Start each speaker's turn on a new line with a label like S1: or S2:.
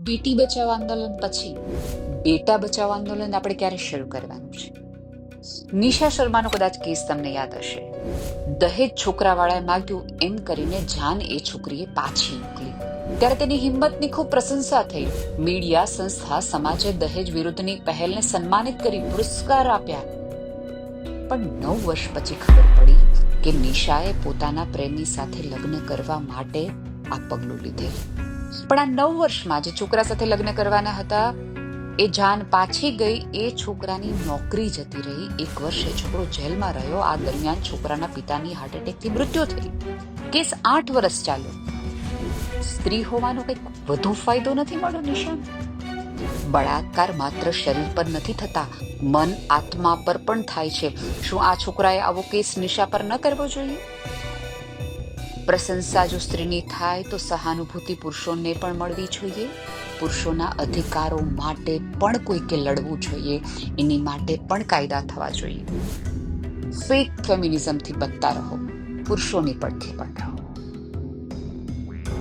S1: બેટી બચાવ આંદોલન પછી બેટા બચાવ આંદોલન આપણે ક્યારે શરૂ કરવાનું છે? નિશા શર્માનો કદાચ કેસ તમને યાદ હશે. દહેજ છોકરાવાળાએ માગ્યું એમ કરીને જાન એ છોકરીએ પાછી મોકલી. ત્યારે તેની હિંમતની ખૂબ પ્રશંસા થઈ. મીડિયા, સંસ્થા, સમાજે દહેજ વિરુદ્ધની પહેલને સન્માનિત કરી પુરસ્કાર આપ્યા. પણ નવ વર્ષ પછી ખબર પડી કે નિશાએ પોતાના પ્રેમી સાથે લગ્ન કરવા માટે આ પગલું લીધેલું. પણ આ નવ વર્ષમાં જે છોકરા સાથે લગ્ન કરવાના હતા, એ જાન પાછી ગઈ, એ છોકરાની નોકરી જતી રહી. એક વર્ષે છોકરો જેલમાં રહ્યો. આ દરમિયાન છોકરાના પિતાની હાર્ટ એટેકથી મૃત્યુ થઈ કેસ આઠ વર્ષ ચાલ્યો. સ્ત્રી હોવાનો કંઈક વધુ ફાયદો નથી મળ્યો, નિશાન? બળાત્કાર માત્ર શરીર પર નથી થતા, મન આત્મા પર પણ થાય છે. શું આ છોકરાએ આવો કેસ નિશા પર ન કરવો જોઈએ? પ્રશંસા જો સ્ત્રીની થાય તો સહાનુભૂતિ પુરુષોને પણ મળવી જોઈએ. પુરુષોના અધિકારો માટે પણ કોઈકે લડવું જોઈએ. એની માટે પણ કાયદા થવા જોઈએ. ફેક ફેમિનિઝમથી બચતા રહો. પુરુષોની પડથી પણ રહો.